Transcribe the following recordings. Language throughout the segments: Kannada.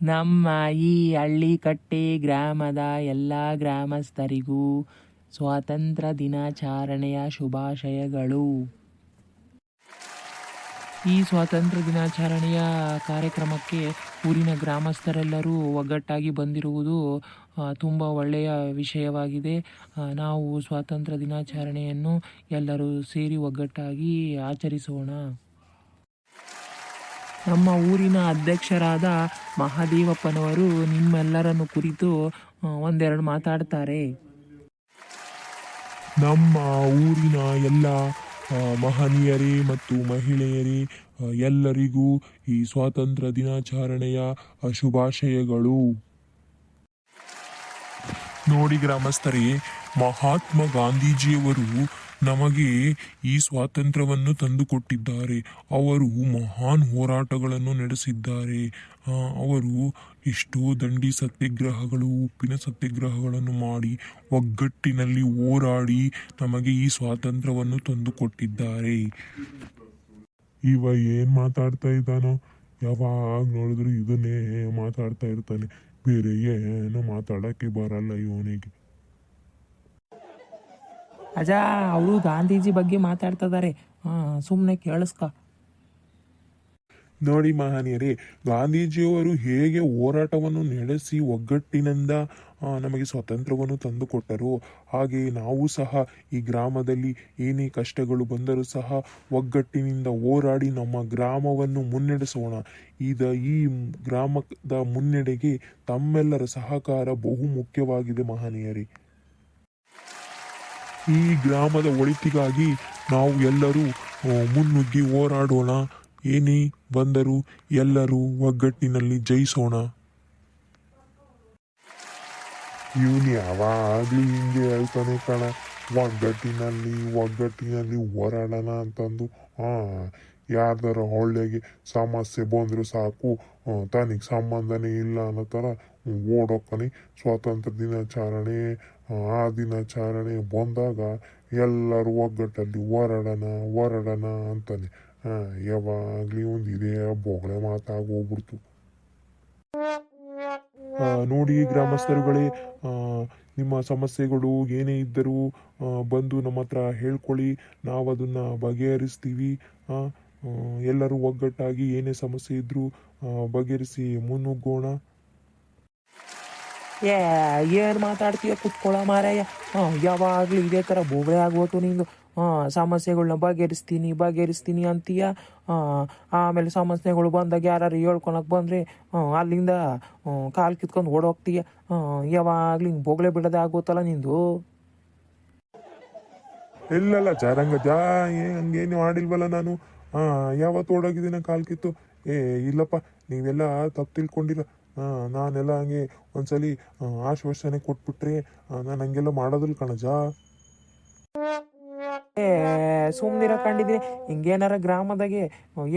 ನಮ್ಮ ಈ ಹಳ್ಳಿಕಟ್ಟೆ ಗ್ರಾಮದ ಎಲ್ಲ ಗ್ರಾಮಸ್ಥರಿಗೂ ಸ್ವಾತಂತ್ರ್ಯ ದಿನಾಚರಣೆಯ ಶುಭಾಶಯಗಳು. ಈ ಸ್ವಾತಂತ್ರ್ಯ ದಿನಾಚರಣೆಯ ಕಾರ್ಯಕ್ರಮಕ್ಕೆ ಊರಿನ ಗ್ರಾಮಸ್ಥರೆಲ್ಲರೂ ಒಗ್ಗಟ್ಟಾಗಿ ಬಂದಿರುವುದು ತುಂಬ ಒಳ್ಳೆಯ ವಿಷಯವಾಗಿದೆ. ನಾವು ಸ್ವಾತಂತ್ರ್ಯ ದಿನಾಚರಣೆಯನ್ನು ಎಲ್ಲರೂ ಸೇರಿ ಒಗ್ಗಟ್ಟಾಗಿ ಆಚರಿಸೋಣ. ನಮ್ಮ ಊರಿನ ಅಧ್ಯಕ್ಷರಾದ ಮಹಾದೇವಪ್ಪನವರು ನಿಮ್ಮೆಲ್ಲರನ್ನು ಕುರಿತು ಒಂದೆರಡು ಮಾತಾಡ್ತಾರೆ. ನಮ್ಮ ಊರಿನ ಎಲ್ಲ ಮಹನೀಯರೇ ಮತ್ತು ಮಹಿಳೆಯರೇ ಎಲ್ಲರಿಗೂ ಈ ಸ್ವಾತಂತ್ರ್ಯ ದಿನಾಚರಣೆಯ ಶುಭಾಶಯಗಳು. ನೋಡಿ ಗ್ರಾಮಸ್ಥರೇ, ಮಹಾತ್ಮ ಗಾಂಧೀಜಿಯವರು ನಮಗೆ ಈ ಸ್ವಾತಂತ್ರ್ಯವನ್ನು ತಂದುಕೊಟ್ಟಿದ್ದಾರೆ. ಅವರು ಮಹಾನ್ ಹೋರಾಟಗಳನ್ನು ನಡೆಸಿದ್ದಾರೆ. ಅವರು ಎಷ್ಟೋ ದಂಡಿ ಸತ್ಯಾಗ್ರಹಗಳು, ಉಪ್ಪಿನ ಸತ್ಯಾಗ್ರಹಗಳನ್ನು ಮಾಡಿ ಒಗ್ಗಟ್ಟಿನಲ್ಲಿ ಹೋರಾಡಿ ನಮಗೆ ಈ ಸ್ವಾತಂತ್ರ್ಯವನ್ನು ತಂದುಕೊಟ್ಟಿದ್ದಾರೆ. ಇವ ಏನ್ ಮಾತಾಡ್ತಾ ಇದ್ದಾನೋ, ಯಾವಾಗ ನೋಡಿದ್ರು ಇದನ್ನೇ ಮಾತಾಡ್ತಾ ಇರ್ತಾನೆ. ಬೇರೆ ಏನು ಮಾತಾಡಕ್ಕೆ ಬರಲ್ಲ ಇವನಿಗೆ. ಅಜಾ, ಅವರು ಗಾಂಧೀಜಿ ಬಗ್ಗೆ ಮಾತಾಡ್ತಿದ್ದಾರೆ ಸುಮ್ಮನೆ ಕೇಳಿಸ್ಕ. ನೋಡಿ ಮಹನೀಯರೇ, ಗಾಂಧೀಜಿಯವರು ಹೇಗೆ ಹೋರಾಟವನ್ನು ನಡೆಸಿ ಒಗ್ಗಟ್ಟಿನಿಂದ ನಮಗೆ ಸ್ವಾತಂತ್ರ್ಯವನ್ನು ತಂದುಕೊಟ್ಟರು, ಹಾಗೆ ನಾವು ಸಹ ಈ ಗ್ರಾಮದಲ್ಲಿ ಏನೇ ಕಷ್ಟಗಳು ಬಂದರೂ ಸಹ ಒಗ್ಗಟ್ಟಿನಿಂದ ಹೋರಾಡಿ ನಮ್ಮ ಗ್ರಾಮವನ್ನು ಮುನ್ನಡೆಸೋಣ. ಇದ ಈ ಗ್ರಾಮದ ಮುನ್ನಡೆಗೆ ತಮ್ಮೆಲ್ಲರ ಸಹಕಾರ ಬಹು ಮುಖ್ಯವಾಗಿದೆ ಮಹನೀಯರೇ. ಈ ಗ್ರಾಮದ ಒಳಿತಿಗಾಗಿ ನಾವು ಎಲ್ಲರೂ ಮುನ್ನುಗ್ಗಿ ಹೋರಾಡೋಣ. ಏನೇ ಬಂದರೂ ಎಲ್ಲರೂ ಒಗ್ಗಟ್ಟಿನಲ್ಲಿ ಜಯಿಸೋಣ. ಇವನು ಯಾವಾಗ್ಲೂ ಹಿಂಗೆ ಹೇಳ್ತಾನೆ ಕಣ, ಒಗ್ಗಟ್ಟಿನಲ್ಲಿ ಒಗ್ಗಟ್ಟಿನಲ್ಲಿ ಹೋರಾಡೋಣ ಅಂತಂದು. ಆ, ಯಾರ್ದಾರ ಒಳ್ಳೆಗೆ ಸಮಸ್ಯೆ ಬಂದರೂ ಸಾಕು ತನಗೆ ಸಂಬಂಧನೇ ಇಲ್ಲ ಅನ್ನೋ ಥರ ಓಡೋಕ್ಕನೆ ಸ್ವಾತಂತ್ರ್ಯ ದಿನಾಚರಣೆ ಆ, ದಿನಾಚರಣೆ ಬಂದಾಗ ಎಲ್ಲರೂ ಒಗ್ಗಟ್ಟಲ್ಲಿ ಹೊರಡೋಣ ಹೊರಡೋಣ ಅಂತಾನೆ. ಯಾವಾಗ್ಲಿ ಒಂದು ಇದೇ ಬೊಗಳೆ ಮಾತಾಗೋಗ್ಬಿಡ್ತು ನೋಡಿ ಗ್ರಾಮಸ್ಥರುಗಳೇ ನಿಮ್ಮ ಸಮಸ್ಯೆಗಳು ಏನೇ ಇದ್ದರೂ ಬಂದು ನಮ್ಮ ಹತ್ರ ಹೇಳ್ಕೊಳ್ಳಿ. ನಾವು ಅದನ್ನ ಬಗೆಹರಿಸ್ತೀವಿ ಎಲ್ಲರೂ ಒಗ್ಗಟ್ಟಾಗಿ ಏನೇ ಸಮಸ್ಯೆ ಇದ್ದರೂ ಬಗೆಹರಿಸಿ ಮುನ್ನುಗ್ಗೋಣ. ಏ, ಏನು ಮಾತಾಡ್ತೀಯ ಕುತ್ಕೊಳ್ಳೋ ಮಾರಾಯ. ಹಾಂ, ಯಾವಾಗಲೂ ಇದೇ ಥರ ಬೋಗಳೆ ಆಗೋತು ನಿಂದು ಹಾಂ ಸಮಸ್ಯೆಗಳನ್ನ ಬಗೆಹರಿಸ್ತೀನಿ ಬಗೆಹರಿಸ್ತೀನಿ ಅಂತೀಯ? ಆಮೇಲೆ ಸಮಸ್ಯೆಗಳು ಬಂದಾಗ ಯಾರು ಹೇಳ್ಕೊಳಕ್ ಬಂದರೆ ಅಲ್ಲಿಂದ ಕಾಲು ಕಿತ್ಕೊಂಡು ಓಡೋಗ್ತೀಯ? ಹಾಂ, ಯಾವಾಗಲೂ ಹಿಂಗೆ ಬೋಗಳೆ ಬಿಡದೆ ಆಗೋತಲ್ಲ ನಿಂದು? ಇಲ್ಲಲ್ಲ, ಜಾರಂಗ, ಜಾ, ಏ, ಹಂಗೇನು ಮಾಡಿಲ್ವಲ್ಲ ನಾನು? ಹಾಂ, ಯಾವತ್ತು ಓಡೋಗಿದ್ದೀನ ಕಾಲ್ ಕಿತ್ತು? ಏ, ಇಲ್ಲಪ್ಪ, ನೀವೆಲ್ಲ ತಪ್ಪು ತಿಳ್ಕೊಂಡಿರ ಹಾ ನಾನೆಲ್ಲ ಹಂಗೆ ಒಂದ್ಸಲಿ ಆಶ್ವಾಸನೆ ಕೊಟ್ಬಿಟ್ರೆ ನಾನು ಹಂಗೆಲ್ಲ ಮಾಡೋದಿಲ್ಲ ಕಣಜ. ಏ ಸುಮ್ಮನಿರ ಕಂಡಿದ್ದೀನಿ ಹಿಂಗೇನಾರ ಗ್ರಾಮದಾಗೆ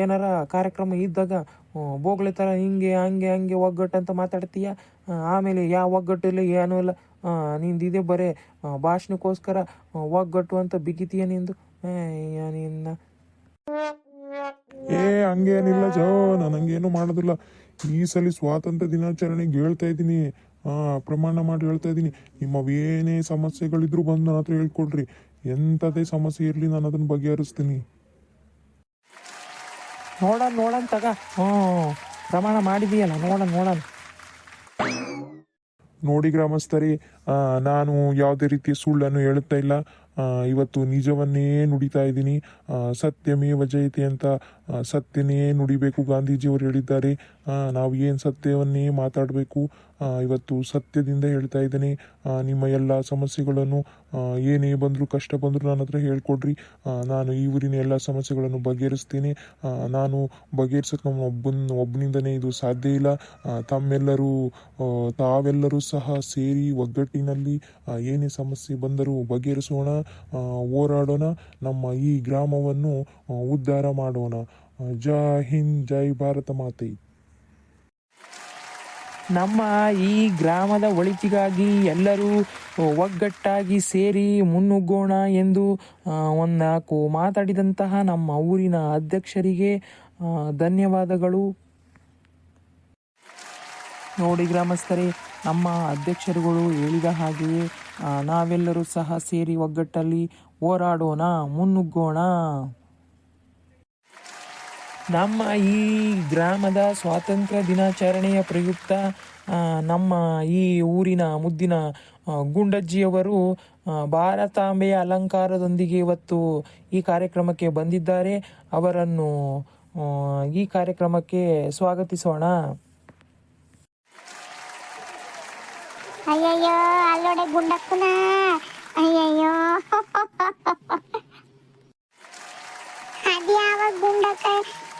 ಏನಾರ ಕಾರ್ಯಕ್ರಮ ಇದ್ದಾಗ ಬೋಗ್ಲೆ ಥರ ಹಿಂಗೆ ಹಂಗೆ ಹಂಗೆ ಒಗ್ಗಟ್ಟು ಅಂತ ಮಾತಾಡ್ತೀಯ? ಆಮೇಲೆ ಯಾವ ಒಗ್ಗಟ್ಟು ಇಲ್ಲ ಏನೂ ಇಲ್ಲ. ನಿಂದಿದೆ ಬರೇ ಭಾಷಣಕ್ಕೋಸ್ಕರ ಒಗ್ಗಟ್ಟು ಅಂತ ಬಿಗಿತೀಯ ನಿಂದು? ನಿನ್ನ. ಏ ಹಂಗೇನಿಲ್ಲ ಜೋ ನಾನು ಹಂಗೇನು ಮಾಡೋದಿಲ್ಲ. ಈ ಸಲ ಸ್ವಾತಂತ್ರ್ಯ ದಿನಾಚರಣೆಗೆ ಹೇಳ್ತಾ ಇದ್ದೀನಿ. ಪ್ರಮಾಣ ಮಾಡಿ ಹೇಳ್ತಾ ಇದ್ದೀನಿ. ನಿಮ್ಮ ಏನೇ ಸಮಸ್ಯೆಗಳಿದ್ರು ಬಂದು ನನ್ನ ಹತ್ರ ಹೇಳ್ಕೊಡ್ರಿ. ಎಂಥದೇ ಸಮಸ್ಯೆ ಇರಲಿ ನಾನು ಅದನ್ನ ಬಗೆಹರಿಸ್ತೀನಿ. ನೋಡೋಣ ನೋಡೋಣ ತಗ. ಹ್ಞೂ ಪ್ರಮಾಣ ಮಾಡಿದೀಯಲ್ಲ ನೋಡೋಣ ನೋಡೋಣ. ನೋಡಿ ಗ್ರಾಮಸ್ಥರೇ ಆ, ನಾನು ಯಾವುದೇ ರೀತಿಯ ಸುಳ್ಳನ್ನು ಹೇಳುತ್ತಾ ಇಲ್ಲ. ಇವತ್ತು ನಿಜವನ್ನೇ ನುಡಿತಾ ಇದ್ದೀನಿ. ಸತ್ಯಮೇವ ಜಯತೆ ಅಂತ ಸತ್ಯನೇ ನುಡಿಬೇಕು ಗಾಂಧೀಜಿಯವರು ಹೇಳಿದ್ದಾರೆ. ನಾವು ಏನು ಸತ್ಯವನ್ನೇ ಮಾತಾಡಬೇಕು ಇವತ್ತು ಸತ್ಯದಿಂದ ಹೇಳ್ತಾ ಇದ್ದೀನಿ. ನಿಮ್ಮ ಎಲ್ಲ ಸಮಸ್ಯೆಗಳನ್ನು ಏನೇ ಬಂದರೂ, ಕಷ್ಟ ಬಂದರೂ ನನ್ನ ಹತ್ರ ಹೇಳ್ಕೊಡ್ರಿ. ನಾನು ಈ ಊರಿನ ಎಲ್ಲ ಸಮಸ್ಯೆಗಳನ್ನು ಬಗೆಹರಿಸ್ತೀನಿ. ನಾನು ಬಗೆಹರಿಸೋಕೆ ನಮ್ಮ ಒಬ್ಬನ ಒಬ್ಬನಿಂದನೇ ಇದು ಸಾಧ್ಯ ಇಲ್ಲ. ತಮ್ಮೆಲ್ಲರೂ ತಾವೆಲ್ಲರೂ ಸಹ ಸೇರಿ ಒಗ್ಗಟ್ಟಿನಲ್ಲಿ ಏನೇ ಸಮಸ್ಯೆ ಬಂದರೂ ಬಗೆಹರಿಸೋಣ ಹೋರಾಡೋಣ, ನಮ್ಮ ಈ ಗ್ರಾಮವನ್ನು ಉದ್ಧಾರ ಮಾಡೋಣ. ಜೈ ಹಿಂದ್, ಜೈ ಭಾರತ ಮಾತೆ. ನಮ್ಮ ಈ ಗ್ರಾಮದ ಒಳಿತಿಗಾಗಿ ಎಲ್ಲರೂ ಒಗ್ಗಟ್ಟಾಗಿ ಸೇರಿ ಮುನ್ನುಗ್ಗೋಣ ಎಂದು ಒಂದು ಒಂದಾಕು ಮಾತಾಡಿದಂತಹ ನಮ್ಮ ಊರಿನ ಅಧ್ಯಕ್ಷರಿಗೆ ಧನ್ಯವಾದಗಳು. ನೋಡಿ ಗ್ರಾಮಸ್ಥರೇ, ನಮ್ಮ ಅಧ್ಯಕ್ಷರುಗಳು ಹೇಳಿದ ಹಾಗೆಯೇ ನಾವೆಲ್ಲರೂ ಸಹ ಸೇರಿ ಒಗ್ಗಟ್ಟಲ್ಲಿ ಹೋರಾಡೋಣ, ಮುನ್ನುಗ್ಗೋಣ. ನಮ್ಮ ಈ ಗ್ರಾಮದ ಸ್ವಾತಂತ್ರ್ಯ ದಿನಾಚರಣೆಯ ಪ್ರಯುಕ್ತ ನಮ್ಮ ಈ ಊರಿನ ಮುದ್ದಿನ ಗುಂಡಜ್ಜಿಯವರು ಭಾರತಾಂಬೆಯ ಅಲಂಕಾರದೊಂದಿಗೆ ಇವತ್ತು ಈ ಕಾರ್ಯಕ್ರಮಕ್ಕೆ ಬಂದಿದ್ದಾರೆ. ಅವರನ್ನು ಈ ಕಾರ್ಯಕ್ರಮಕ್ಕೆ ಸ್ವಾಗತಿಸೋಣ. ಅಯ್ಯಯ್ಯೋ, ಅಲ್ಲೋಡೆ ಅಯ್ಯಯ್ಯೋ. ಅದ್ಯಾವ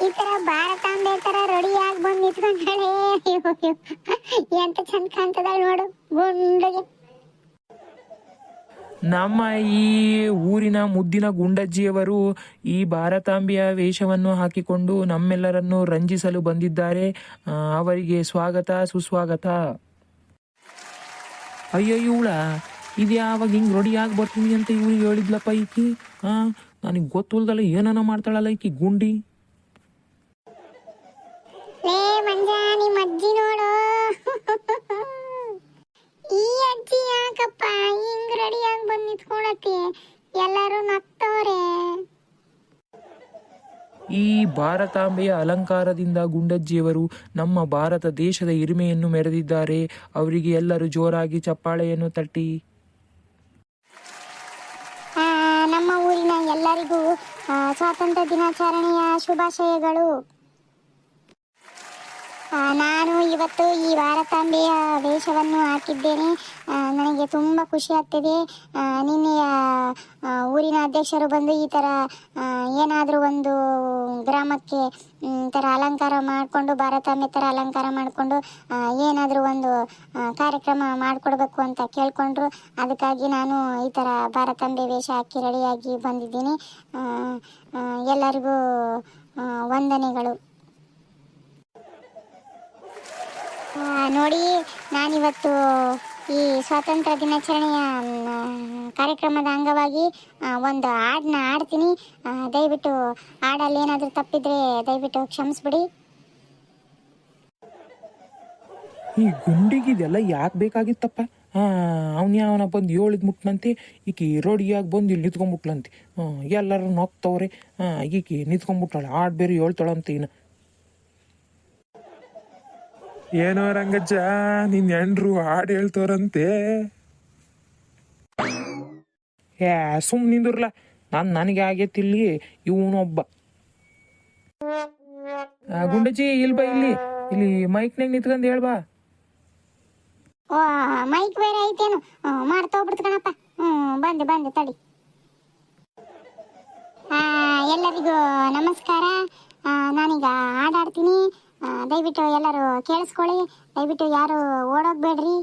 ಈ ತರ ಭಾರತಾಂಬೆ ತರ ರೆಡಿ ಆಗಿ ಬಂದ್ ನಿಂತ್ಕೊಂಡಾಳೆ. ಎಂತ ಚಂದ ಕಾಣ್ತದಾಳ ನೋಡು ಗುಂಡಗೆ. ನಮ್ಮ ಈ ಊರಿನ ಮುದ್ದಿನ ಗುಂಡಜ್ಜಿಯವರು ಈ ಭಾರತಾಂಬಿಯ ವೇಷವನ್ನು ಹಾಕಿಕೊಂಡು ನಮ್ಮೆಲ್ಲರನ್ನು ರಂಜಿಸಲು ಬಂದಿದ್ದಾರೆ. ಅವರಿಗೆ ಸ್ವಾಗತ, ಸುಸ್ವಾಗತ. ಅಯ್ಯೋ, ಇವಳ, ಇದು ಯಾವಾಗ ಹಿಂಗೆ ರೆಡಿಯಾಗಿ ಬರ್ತೀನಿ ಅಂತ ಇವ್ರಿಗೆ ಹೇಳಿದ್ಲಪ್ಪ ಈಕಿ? ಹಾಂ ನನಗೆ ಗೊತ್ತಿಲ್ದಲ್ಲ ಏನನ ಮಾಡ್ತಾಳಲ್ಲ ಈಕಿ ಗುಂಡಿ? ಲೇ ಮಂಜ ನಿಮ್ಮ ಅಜ್ಜಿ ನೋಡು. ಈ ಅಜ್ಜಿ ಯಾಕಪ್ಪ? ಹಿಂಗ್ ರೆಡಿ ಆಗಿ ಬಂದ್ ನಿಂತ್ಕೊಳತಿ ಎಲ್ಲರೂ ನಗ್ತವ್ರೆ ಈ ಭಾರತಾಂಬೆಯ ಅಲಂಕಾರದಿಂದ ಗುಂಡಜ್ಜಿಯವರು ನಮ್ಮ ಭಾರತ ದೇಶದ ಹಿರಿಮೆಯನ್ನು ಮೆರೆದಿದ್ದಾರೆ. ಅವರಿಗೆ ಎಲ್ಲರೂ ಜೋರಾಗಿ ಚಪ್ಪಾಳೆಯನ್ನು ತಟ್ಟಿ. ನಮ್ಮ ಊರಿನ ಎಲ್ಲರಿಗೂ ಸ್ವಾತಂತ್ರ್ಯ ದಿನಾಚರಣೆಯ ಶುಭಾಶಯಗಳು. ನಾನು ಇವತ್ತು ಈ ಭಾರತಾಂಬೆಯ ವೇಷವನ್ನು ಹಾಕಿದ್ದೇನೆ. ನನಗೆ ತುಂಬ ಖುಷಿ ಆಗ್ತಿದೆ. ನಿನ್ನೆಯ ಊರಿನ ಅಧ್ಯಕ್ಷರು ಬಂದು ಈ ಥರ ಏನಾದರೂ ಒಂದು ಗ್ರಾಮಕ್ಕೆ ಥರ ಅಲಂಕಾರ ಮಾಡಿಕೊಂಡು ಭಾರತಾಂಬೆ ಥರ ಅಲಂಕಾರ ಮಾಡಿಕೊಂಡು ಏನಾದರೂ ಒಂದು ಕಾರ್ಯಕ್ರಮ ಮಾಡಿಕೊಡ್ಬೇಕು ಅಂತ ಕೇಳಿಕೊಂಡ್ರು. ಅದಕ್ಕಾಗಿ ನಾನು ಈ ಥರ ಭಾರತಾಂಬೆ ವೇಷ ಹಾಕಿ ರೆಡಿಯಾಗಿ ಬಂದಿದ್ದೀನಿ. ಎಲ್ಲರಿಗೂ ವಂದನೆಗಳು ಆ, ನೋಡಿ, ನಾನಿವತ್ತು ಈ ಸ್ವಾತಂತ್ರ್ಯ ದಿನಾಚರಣೆಯ ಕಾರ್ಯಕ್ರಮದ ಅಂಗವಾಗಿ ಒಂದು ಹಾಡನ್ನ ಹಾಡ್ತೀನಿ. ದಯವಿಟ್ಟು ಹಾಡಲ್ಲಿ ಏನಾದರೂ ತಪ್ಪಿದ್ರೆ ದಯವಿಟ್ಟು ಕ್ಷಮಿಸ್ಬಿಡಿ. ಈ ಗುಂಡಿಗಿದೆಲ್ಲ ಯಾಕೆ ಬೇಕಾಗಿತ್ತಪ್ಪ? ಅವನ ಯಾವನ ಬಂದು ಹೇಳಿದ್ ಮುಟ್ನಂತೆ, ಈಕಿ ರೋಡಿಯಾಗಿ ಬಂದು ಇಲ್ಲಿ ನಿಂತ್ಕೊಂಡ್ಬಿಟ್ಲಂತೆ ಎಲ್ಲರೂ ನೋಕ್ತವ್ರೆ ಹಾಂ ಈಕಿ ನಿಂತ್ಕೊಂಡ್ಬಿಟ್ಟಾಳೆ ಆಡ್ ಬೇರೆ ಹೇಳ್ತಾಳಂತೆ ಇನ್ನು. ಏನೋ ರಂಗಜ್ಜ, ನಿನ್ ಎಂಡ್ರು ಹಾಡು ಹೇಳ್ತವ್ರಂತೆ. ಏ ಸುಮ್ ನಿಂದಿರ್ಲ. ನಾನು ನನಗೆ ಆಗೇತಿ ಇಲ್ಲಿ ಇವನೊಬ್ಬ ಗುಂಡಜಿ ಇಲ್ಲಿ ಬಾ ಇಲ್ಲಿ. ಇಲ್ಲಿ ಮೈಕ್ನಾಗ ನಿಂತ್ಕೊಂಡು ಹೇಳ್ಬಾ ಓ, ಮೈಕ್ ಬೇರೆ ಐತೇನು? ಮಾಡ್ತಾ ಹೋಗ್ಬಿಡ್ತು ಕಣಪ್ಪ. ಹ್ಞೂ, ಬಂದೆ ಬಂದೆ, ತಡಿ. ಎಲ್ಲರಿಗೂ ನಮಸ್ಕಾರ. ನಾನೀಗ ಹಾಡಾಡ್ತೀನಿ ದಯವಿಟ್ಟು ಎಲ್ಲರೂ ಕೇಳಿಸ್ಕೊಳ್ಳಿ. ದಯವಿಟ್ಟು ಯಾರು ಓಡೋಗ್ಬೇಡ್ರಿ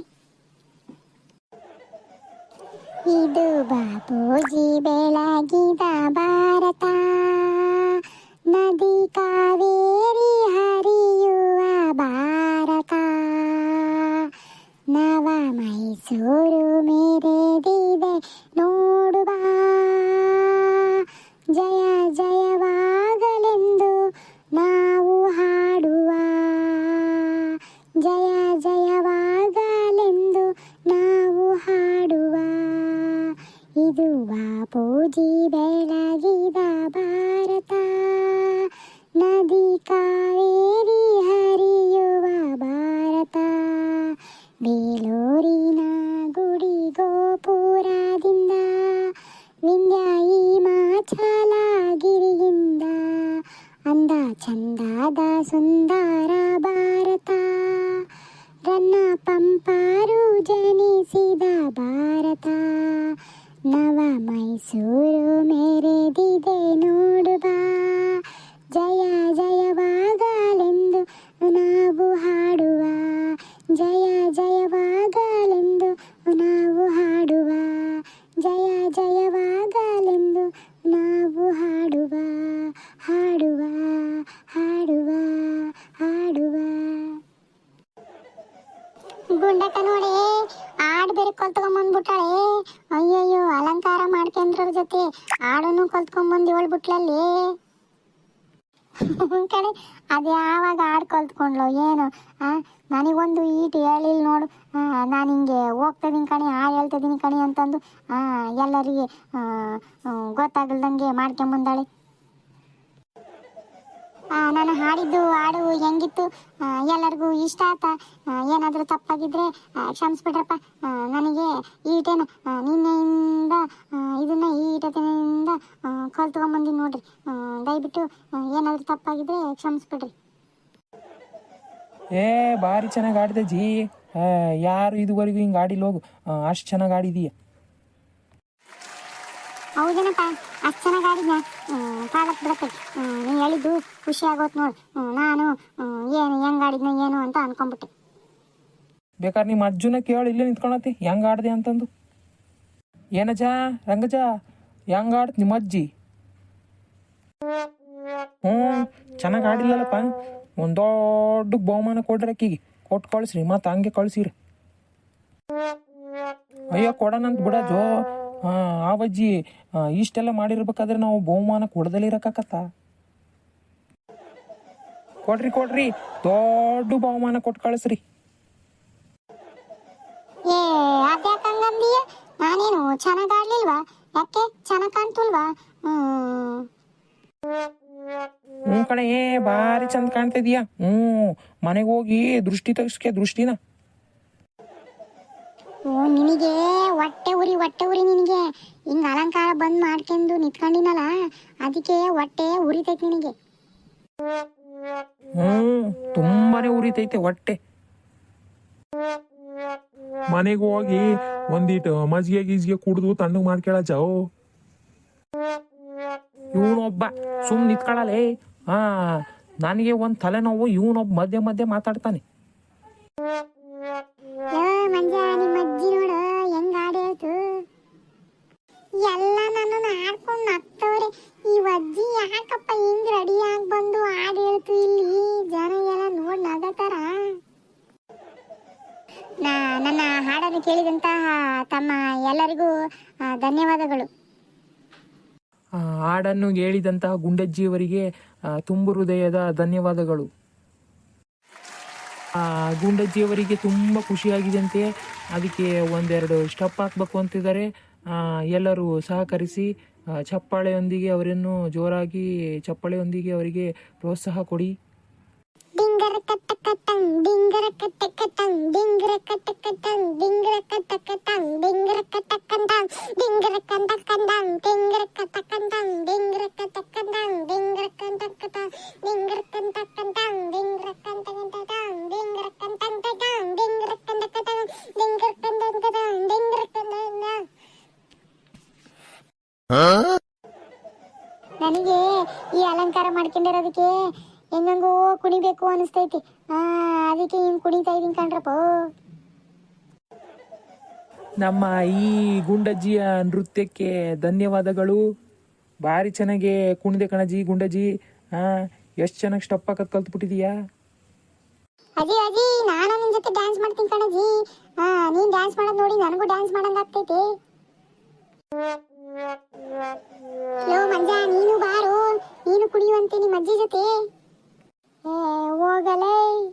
ಇದು ಬಾಪೂಜಿ ಬೆಳಗಿದ ಭಾರತ. ನದಿ ಕಾವೇರಿ ಹರಿಯುವ ಭಾರತ. ನವ ಮೈಸೂರು ಮೇರೆದಿದೆ ಬೇಲೂರಿನ ಗುಡಿ ಗೋಪುರದಿಂದ ವಿಂಧ್ಯ ಮಾಚಲಗಿರಿಯಿಂದ ಅಂದ ಚಂದದ ಸುಂದರ ನಾವು ಹಾಡುವ, ಜಯ ಜಯವಾಗಲೆಂದು ನಾವು ಹಾಡುವ ಹಾಡುವ ಹಾಡುವ ಹಾಡುವ. ಗುಂಡಕ್ಕ ನೋಡಿ ಹಾಡು ಬೇರೆ ಕಲ್ತ್ಕೊಂಬಂದ್ಬಿಟ್ಟಾಳೆ ಅಯ್ಯಯ್ಯೋ, ಅಲಂಕಾರ ಮಾಡ್ಕೊಂಡ್ರ ಜೊತೆ ಆಡನ್ನು ಕಲ್ತ್ಕೊಂಬಂದು ಹೇಳ್ಬಿಟ್ಲಲ್ಲಿ ಕಡೆ ಅದು ಯಾವಾಗ ಹಾಡು ಕಲ್ತ್ಕೊಂಡ್ಲು ಏನು ಆ ನನಗೊಂದು ಈಟ್ ಹೇಳಿಲ್ಲ ನೋಡು ನಾನು ಹಿಂಗೆ ಹೋಗ್ತಿದ್ದೀನಿ ಕಣಿ, ಆ ಹೇಳ್ತಿದ್ದೀನಿ ಕಣಿ ಅಂತಂದು ಎಲ್ಲರಿಗೆ ಗೊತ್ತಾಗಲ್ದಂಗೆ ಮಾಡ್ಕೊಂಬಂದಾಳೆ. ನಾನು ಹಾಡಿದ್ದು, ಹಾಡು ಹೆಂಗಿತ್ತು ಎಲ್ಲರಿಗೂ ಇಷ್ಟ ಆತ ಏನಾದರೂ ತಪ್ಪಾಗಿದ್ರೆ ಕ್ಷಮಿಸ್ಬಿಟ್ರಪ್ಪ. ನನಗೆ ಈಟೇನು ನಿನ್ನೆಯಿಂದ ಇದನ್ನು ಈಟದಿಂದ ಕಲ್ತ್ಕೊಂಬಂದಿ ನೋಡ್ರಿ. ದಯವಿಟ್ಟು ಏನಾದರೂ ತಪ್ಪಾಗಿದ್ರೆ ಕ್ಷಮಿಸ್ಬಿಡ್ರಿ. ಏ, ಭಾರಿ ಚೆನ್ನಾಗಿ ಆಡಿದೆ ಜಿ. ಯಾರು ಇದುವರೆಗೂ ಹಿಂಗೆ ಆಡಿಲ್ಲ ಹೋಗು. ಅಷ್ಟು ಚೆನ್ನಾಗಿ ಆಡಿದೀಯ. ಹೌದೇನಪ್ಪ ಅಷ್ಟು ಚೆನ್ನಾಗಿ ಆಡಿದ್ನ ಕಾಲಕ್ಕೆ ಬಿಡತ್ತೆ ನೀ ಹೇಳಿದ್ದು ಖುಷಿ ಆಗೋತ್ ನೋಡು. ನಾನು ಏನು ಹೆಂಗ್ ಆಡಿದ್ನ ಏನು ಅಂತ ಅನ್ಕೊಂಬಿಟ್ಟೆ ಬೇಕಾದ್ರೆ ನಿಮ್ಮ ಅಜ್ಜನ ಕೇಳಿ ಇಲ್ಲೇ ನಿಂತ್ಕೊಳತಿ. ಹೆಂಗೆ ಆಡ್ದೆ ಅಂತಂದು. ಏನಜ ರಂಗಜ ಹೆಂಗೆ ಆಡ್ತ ನಿಮ್ಮ ಅಜ್ಜಿ? ಹ್ಞೂ ಚೆನ್ನಾಗಿ ಆಡಿಲ್ಲಲ್ಲಪ್ಪ. ಒಂದು ದೊಡ್ಡ ಬಹುಮಾನ ಕೊಡ್ರಿ ಅಕ್ಕಿಗೆ. ಕೊಟ್ಟು ಕಳಿಸ್ರಿ, ಮತ್ತು ಹಂಗೆ ಕಳಿಸಿರಿ. ಅಯ್ಯೋ ಕೊಡೋಣಂತ ಬಿಡಜೋ ಹಾಂ ಆ, ಇಷ್ಟೆಲ್ಲ ಮಾಡಿರ್ಬೇಕಾದ್ರೆ ನಾವು ಬಹುಮಾನ ಕೊಡದಲ್ಲಿ ಇರಕ್ಕಾಕತ್ತ ಕೊಡ್ರಿ ಕೊಡ್ರಿ. ದೊಡ್ಡ ಬಹುಮಾನ ಕೊಟ್ಟು ಕಳಿಸ್ರಿ. ನಾನೇನು ಚೆನ್ನಾಗಿ ಆಡ್ಲಿಲ್ವಾ? ಯಾಕೆ? ಚೆನ್ನಾಗಿ ಕಾಣ್ತಲ್ವಾ? ಹ್ಞೂ ಕಣೆ ಏ ಭಾರಿ ಚಂದ ಕಾಣ್ತಿದ್ಯಾ? ಹ್ಞೂ ಮನೆಗೆ ಹೋಗಿ ದೃಷ್ಟಿ ತೆಗಿಸ್ಕೆ ದೃಷ್ಟಿನ. ಓ ನಿನಗೆ ಹೊಟ್ಟೆ ಉರಿ ಹೊಟ್ಟೆ ಉರಿ ನಿನಗೆ. ಹಿಂಗ ಅಲಂಕಾರ ಬಂದ್ ಮಾಡ್ಕೊಂಡು ನಿತ್ಕೊಂಡಿನಲ್ಲ ಅದಕ್ಕೆ ಹೊಟ್ಟೆ ಉರಿತೈತಿ ನಿನಗೆ. ಹ್ಮ್ ತುಂಬಾನೇ ಉರಿತೈತೆ ಹೊಟ್ಟೆ. ಮನೆಗೆ ಹೋಗಿ ಒಂದಿಟ್ಟು ಮಜ್ಜಿಗೆ ಗೀಜ್ಗೆ ಕುಡಿದು ತಣ್ಣಗೆ ಮಾಡ್ಕೊಳಜ ಇವನೊಬ್ಬ ಸುಮ್ ನಿಂತ್ಕೊಳ್ಳಲೇ. ಹಾ ನನಗೆ ಒಂದು ತಲೆನೋವು, ಇವನೊಬ್ಬ ಮಧ್ಯೆ ಮಧ್ಯೆ ಮಾತಾಡ್ತಾನೆ. ಎಲ್ಲ ನನ್ನನ್ನು ಆಡ್ಕೊಂಡು ನಗ್ತವ್ರೆ. ಈ ಅಜ್ಜಿ ಯಾಕಪ್ಪ ಹಿಂಗ್ ರೆಡಿ ಆಗಿ ಬಂದು ಹಾಡು ಹೇಳ್ತು ಇಲ್ಲಿ? ಜನ ಎಲ್ಲ ನೋಡ್ ನಗತಾರ. ನನ್ನ ಹಾಡನ್ನು ಕೇಳಿದಂತಹ ತಮ್ಮ ಎಲ್ಲರಿಗೂ ಧನ್ಯವಾದಗಳು. ಹಾಡನ್ನು ಹೇಳಿದಂತಹ ಗುಂಡಜ್ಜಿಯವರಿಗೆ ತುಂಬು ಹೃದಯದ ಧನ್ಯವಾದಗಳು. ಗುಂಡಜ್ಜಿಯವರಿಗೆ ತುಂಬ ಖುಷಿಯಾಗಿದೆಯಂತೆ ಅದಕ್ಕೆ ಒಂದೆರಡು ಸ್ಟೆಪ್ ಹಾಕಬೇಕು ಅಂತಿದ್ದಾರೆ. ಎಲ್ಲರೂ ಸಹಕರಿಸಿ ಚಪ್ಪಾಳೆಯೊಂದಿಗೆ ಅವರನ್ನು ಜೋರಾಗಿ, ಚಪ್ಪಾಳೆಯೊಂದಿಗೆ ಅವರಿಗೆ ಪ್ರೋತ್ಸಾಹ ಕೊಡಿ. ಡಿಂಗರ ಕಟ್ಟ ಕಟ್ಟಂಗ್ ಡಿಂಗರ ಕಟ್ಟ ಕಟ್ಟಂಗ್ ಡಿಂಗರ ಕಟ್ಟ ಕಟ್ಟಂಗ್ ಡಿಂಗರ ಕಟ್ಟ ಕಟ್ಟಂಗ್ ಡಿಂಗರ ಕಟ್ಟ ಕಂಡಂಗ್ ಡಿಂಗರ ಕಂಡ ಕಂಡಂಗ್ ಡಿಂಗರ ಕಟ್ಟ ಕಂಡಂಗ್ ಡಿಂಗರ ಕಟ್ಟ ಕಂಡಂಗ್ ಡಿಂಗರ ಕಂಡ ಕಟ್ಟಂಗ್ ಡಿಂಗರ ಕಂಡ ಕಂಡಂಗ್ ಡಿಂಗರ ಕಂಡ ಕಂಡಂಗ್ ಡಿಂಗರ ಕಂಡ ಕಂಡಂಗ್ ಡಿಂಗರ ಕಂಡ ಕಂಡಂಗ್ ಡಿಂಗರ ಕಂಡ ಕಂಡಂಗ್ ಡಿಂಗರ ಕಂಡ ಕಂಡಂಗ್ ನನಗೆ ಈ ಅಲಂಕಾರ ಮಾಡ್ಕೊಂಡಿರೋದಕ್ಕೆ ಹೆಂಗಂಗೋ ಕುಣಿಬೇಕು ಅನಿಸ್ತೈತಿ. ಆ ಅದಕ್ಕೆ ಹಿಂಗೆ ಕುಣಿತಾ ಇದೀನಿ ಕಣ್ರಪ್ಪ. ನಮ್ಮ ಈ ಗುಂಡಜ್ಜಿಯ ನೃತ್ಯಕ್ಕೆ ಧನ್ಯವಾದಗಳು. ಭಾರಿ ಚೆನ್ನಾಗಿ ಕುಣಿದೆ ಕಣಜಿ ಗುಂಡಜ್ಜಿ. ಹಾ ಎಷ್ಟು ಚೆನ್ನಾಗಿ ಸ್ಟೆಪ್ ಹಾಕದ್ ಕಲ್ತ್ಬಿಟ್ಟಿದೀಯಾ? ಅಜಿ ಅಜಿ ನಾನು ನಿನ್ ಜೊತೆ ಡ್ಯಾನ್ಸ್ ಮಾಡ್ತೀನಿ ಕಣಜಿ ನೀನ್ ಡ್ಯಾನ್ಸ್ ಮಾಡೋದ್ ನೋಡಿ ನನಗೂ ಡ್ಯಾನ್ಸ್ ಮಾಡಂಗ ಆಗ್ತೈತಿ ಲೋ ಮಂಜ ನೀನು ಬಾರು. ನೀನು ಕುಡಿಯುವಂತೆ ನಿಮ್ಮ ಅಜ್ಜಿ ಜೊತೆ. ಏ, ಹೋಗಲೇ.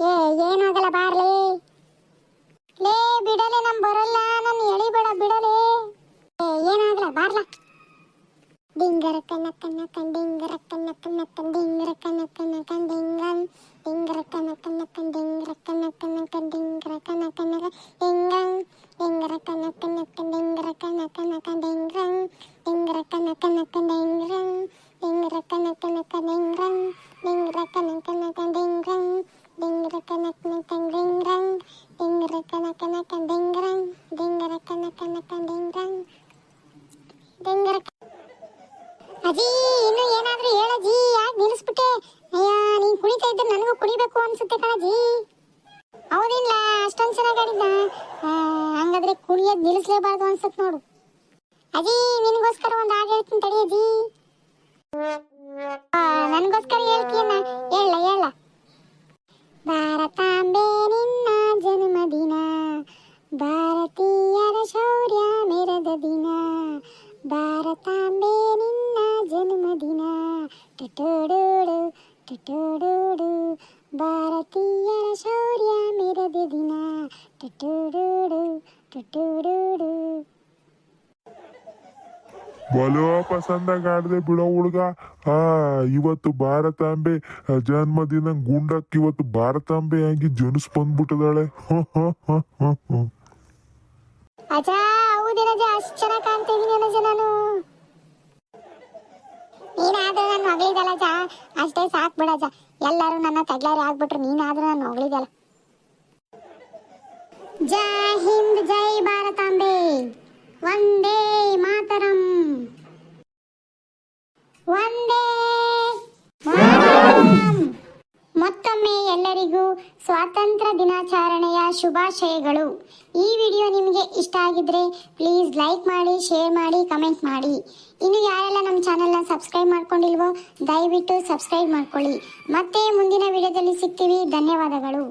ಏ, ಏನಾಗಲ್ಲ ಬಾರ್ಲೇ. ಲೇ, ಬಿಡಲೆ ನಮ್ ಬರಲ್ಲ. ನನ್ನ ಎಳಿಬೇಡ, ಬಿಡಲೆ. ಏ, ಏನಾಗಲ್ಲ, ಬಾರ್ಲ. ಡಿಂಗರ ಕನ್ನ ಕನ್ನ ಕನ್ ಡಿಂಗರ ಕನ್ನ ಕನ್ನ ಕನ್ ಡಿಂಗರ ಕನ್ನ ಕನ್ನ ಕನ್ ಡಿಂಗನ್. ಡಿಂಗರ ಕನ್ನ ಕನ್ನ ಕನ್ ಡಿಂಗರ ಕನ್ನ ಕನ್ನ ಕನ್ ಕನ್ನ ಕನ್ನ ಕನ್ ಡಿಂಗನ್. ಡಿಂಗರ ಕನ್ನ ಕನ್ನ ಕನ್ ಕನ್ನ ಕನ್ನ ಕನ್ ಡಿಂಗರ ಕನ್ನ ಕನ್ನ ಕನ್ ಡಿಂಗರ ಕನ್ನ ಕನ್ನ ಕನ್ Ding ಡಿಂಗರ ಕನ್ನ ಕನ್ನ ಕನ್ ಡಿಂಗರನ್ ಡಿಂಗರ ಕನ್ನ ಕನ್ನ ಕನ್ ಡಿಂಗರನ್ ಡಿಂಗರ ಕನ್ನ ಕನ್ನ ಕನ್ ಡಿಂಗರನ್ ಡಿಂಗರ ಕನ್ನ ding rang. Ding ಡಿಂಗರ ಅಜ್ಜಿ ಇನ್ನು ಏನಾದ್ರೂ ಹೇಳಜ್ಜಿ ಯಾಕೆ ನಿಲ್ಲಿಸ್ಬಿಟ್ಟೆ? ಅಯ್ಯ ನೀನ್ ಕುಣಿತಾ ಇದ್ರೆ ನನಗೂ ಕುಡಿಬೇಕು ಅನ್ಸುತ್ತೆ ಕಣಜ್ಜಿ ಹೌದಿಲ್ಲ ಅಷ್ಟೊಂದು ಚೆನ್ನಾಗಿ ಆಡಿದ್ನ? ಆ, ಹಂಗಾದ್ರೆ ಕುಣಿಯೋದ್ ನಿಲ್ಲಿಸ್ಲೇಬಾರ್ದು ಅನ್ಸುತ್ತೆ ನೋಡು. ಅಜ್ಜಿ ನಿನಗೋಸ್ಕರ ಒಂದು ಹಾಡು ಹೇಳ್ತೀನಿ ತಡಿ ಅಜ್ಜಿ ನನಗೋಸ್ಕರ ಹೇಳ್ಕೀನ ಹೇಳ ಹೇಳ. ಭಾರತಾಂಬೆ ನಿನ್ನ ಜನ್ಮದಿನ ಭಾರತೀಯರ ಶೌರ್ಯ ಮೆರೆದ ದಿನ. ಭಾರತಾಂಬೆ ನಿನ್ನ ಜನ್ಮದಿನ ಟಟೋಡೋಡು ಟಟೋಡೋಡು. ಭಾರತೀಯರ ಶೌರ್ಯ ಮೆರೆದ ದಿನ. ಟಟೋಡೋಡು ಟಟೋಡೋಡು. ಬಲೋ ಪಸಂದ ಆಡ್ದೆ ಬಿಡೋ ಹುಡುಗ. ಆ, ಇವತ್ತು ಭಾರತಾಂಬೆ ಜನ್ಮದಿನ ಗುಂಡಕ್ ಇವತ್ತು ಭಾರತಾಂಬೆ ಆಗಿ ಜನಸ್ ಬಂದ್ಬಿಟ್ಟದಾಳೆ. ಅಚಾ ಹೌದೇನಜ್ಜ ಅಷ್ಟು ಚೆನ್ನಾಗಿ ಕಾಣ್ತಾ ಇದೀನಿ ಅಜ್ಜ ನಾನು. ನೀನಾದ್ರೂ ಅಷ್ಟೇ ಸಾಕು ಬಿಡಜ ಎಲ್ಲರೂ ನನ್ನ ತಗ್ಲಾರಿ ಆಗ್ಬಿಟ್ರು, ನೀನಾದ್ರೂ ನನ್ನ ಹೊಗಳಿದಲ್ಲ ಜೈ ಹಿಂದ್, ಜೈ ಭಾರತಾಂಬೆ. ವಂದೇ ಮಾತರಂ ವಂದೇ ಮಾತರಂ. ಮತ್ತೊಮ್ಮೆ ಎಲ್ಲರಿಗೂ ಸ್ವಾತಂತ್ರ್ಯ ದಿನಾಚರಣೆಯ ಶುಭಾಶಯಗಳು. ಈ ವಿಡಿಯೋ ನಿಮಗೆ ಇಷ್ಟ ಆಗಿದ್ರೆ ಪ್ಲೀಸ್ ಲೈಕ್ ಮಾಡಿ, ಶೇರ್ ಮಾಡಿ, ಕಮೆಂಟ್ ಮಾಡಿ. ಇನ್ನು ಯಾರೆಲ್ಲ ನಮ್ಮ ಚಾನೆಲ್ನ ಸಬ್ಸ್ಕ್ರೈಬ್ ಮಾಡ್ಕೊಂಡಿಲ್ವೋ, ದಯವಿಟ್ಟು ಸಬ್ಸ್ಕ್ರೈಬ್ ಮಾಡ್ಕೊಳ್ಳಿ. ಮತ್ತೆ ಮುಂದಿನ ವಿಡಿಯೋದಲ್ಲಿ ಸಿಗ್ತೀವಿ. ಧನ್ಯವಾದಗಳು.